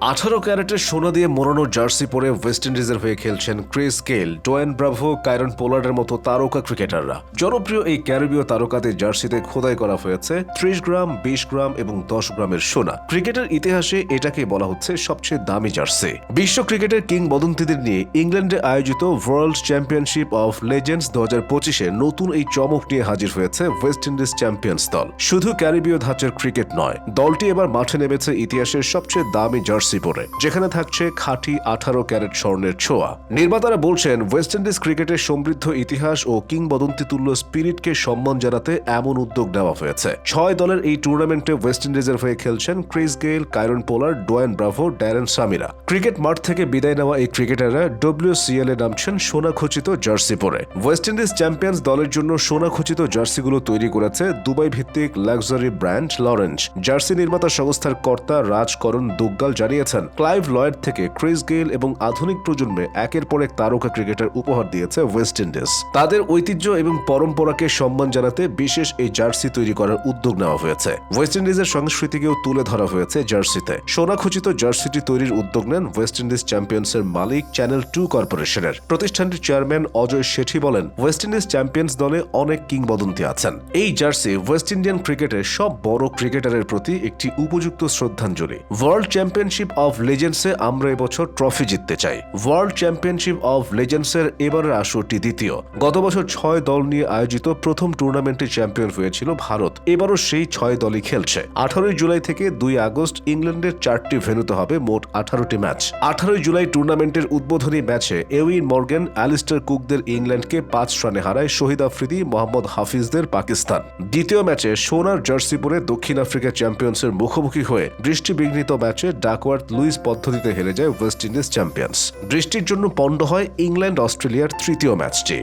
আঠারো ক্যারেটের সোনা দিয়ে মোড়ানো জার্সি পরে ওয়েস্ট ইন্ডিজের হয়ে খেলছেন ক্রিস গেল ডোয়েন ব্রাভো কায়রন পোলার্ডের মতো তারকা ক্রিকেটাররা। জনপ্রিয় এই ক্যারিবীয় তারকাদের জার্সিতে খোদাই করা হয়েছে ত্রিশ গ্রাম, বিশ গ্রাম এবং দশ গ্রামের সোনা। ক্রিকেটের ইতিহাসে এটাকে বলা হচ্ছে সবচেয়ে দামি জার্সি। বিশ্ব ক্রিকেটের কিংবদন্তিদের নিয়ে ইংল্যান্ডে আয়োজিত ওয়ার্ল্ড চ্যাম্পিয়নশিপ অফ লেজেন্ডস দু হাজার পঁচিশে নতুন এই চমক নিয়ে হাজির হয়েছে ওয়েস্ট ইন্ডিজ চ্যাম্পিয়ন্স দল। শুধু ক্যারিবীয় ধাঁচের ক্রিকেট নয়, দলটি এবার মাঠে নেমেছে ইতিহাসের সবচেয়ে দামি জার্সি পরে, যেখানে থাকছে খাঁটি আঠারো ক্যারেট স্বর্ণের ছোঁয়া। নির্মাতারা বলছেন, ওয়েস্ট ইন্ডিজ ক্রিকেটের সমৃদ্ধ ইতিহাস ও কিংবদন্তি তুল্য স্পিরিটকে সম্মান জানাতে এমন উদ্যোগ নেওয়া হয়েছে। ছয় দলের এই টুর্নামেন্টে ওয়েস্ট ইন্ডিজের হয়ে খেলছেন Chris Gayle Kieron Pollard Dwayne Bravo, Darren Samira. Cricket মাঠ থেকে বিদায় নেওয়া এই ক্রিকেটাররা ডব্লিউসিএল এ নামছেন সোনা খচিত জার্সি পরে। ওয়েস্ট ইন্ডিজ চ্যাম্পিয়ন্স দলের জন্য সোনা খচিত জার্সিগুলো তৈরি করেছে দুবাই ভিত্তিক লাক্সারি ব্র্যান্ড লরেঞ্জ। জার্সি নির্মাতা সংস্থার কর্তা রাজকরণ দুগ্গাল জানিয়েছেন ক্লাইভ লয়েড থেকে ক্রিস গেইল এবং আধুনিক প্রজন্মে একের পর এক তারকা ক্রিকেটার উপহার দিয়েছে ওয়েস্ট ইন্ডিজ। তাদের ঐতিহ্য এবং পরম্পরাকে সম্মান জানাতে বিশেষ এই জার্সি তৈরি করার উদ্যোগ নেওয়া হয়েছে। ওয়েস্ট ইন্ডিজের সংস্কৃতিকেও তুলে ধরা হয়েছে জার্সিতে। সোনাখচিত জার্সিটি তৈরির উদ্যোগ নেন ওয়েস্ট ইন্ডিজ চ্যাম্পিয়ন্সের মালিক চ্যানেল টু কর্পোরেশনের। প্রতিষ্ঠানটির চেয়ারম্যান অজয় শেঠি বলেন, ওয়েস্ট ইন্ডিজ চ্যাম্পিয়ন্স দলে অনেক কিংবদন্তি আছেন। এই জার্সি ওয়েস্ট ইন্ডিয়ান ক্রিকেটের সব বড় ক্রিকেটারের প্রতি একটি উপযুক্ত শ্রদ্ধাঞ্জলি। ওয়ার্ল্ড চ্যাম্পিয়নশিপ অফ লেজেন্ডসে আমরা এবছর ট্রফি জিততে চাই। ওয়ার্ল্ড চ্যাম্পিয়নশিপ অফ লেজেন্ডসের এবারের আসরটি দ্বিতীয়। গত বছর ছয় দল নিয়ে আয়োজিত প্রথম টুর্নামেন্টে চ্যাম্পিয়ন হয়েছিল ভারত। এবারও সেই ছয় দলই খেলছে। আঠারোই জুলাই থেকে দুই আগস্ট ইংল্যান্ডের চারটি ভেন্যুতে হবে মোট আঠারোটি ম্যাচ। আঠারোই জুলাই টুর্নামেন্টের উদ্বোধনী ম্যাচে এউইন মর্গেন, অ্যালিস্টার কুকদের ইংল্যান্ডকে পাঁচ রানে হারায় শহীদ আফ্রিদি, মোহাম্মদ হাফিজদের পাকিস্তান। দ্বিতীয় ম্যাচে সোনার জার্সি পরে দক্ষিণ আফ্রিকা চ্যাম্পিয়ন্সের মুখোমুখি হয়ে বৃষ্টিবিঘ্নিত ম্যাচে ডাকওয়ার্থ লুইস পদ্ধতিতে হেরে যায় ওয়েস্ট ইন্ডিজ চ্যাম্পিয়ন্স। বৃষ্টির জন্য পণ্ড হয় ইংল্যান্ড অস্ট্রেলিয়ার তৃতীয় ম্যাচটি।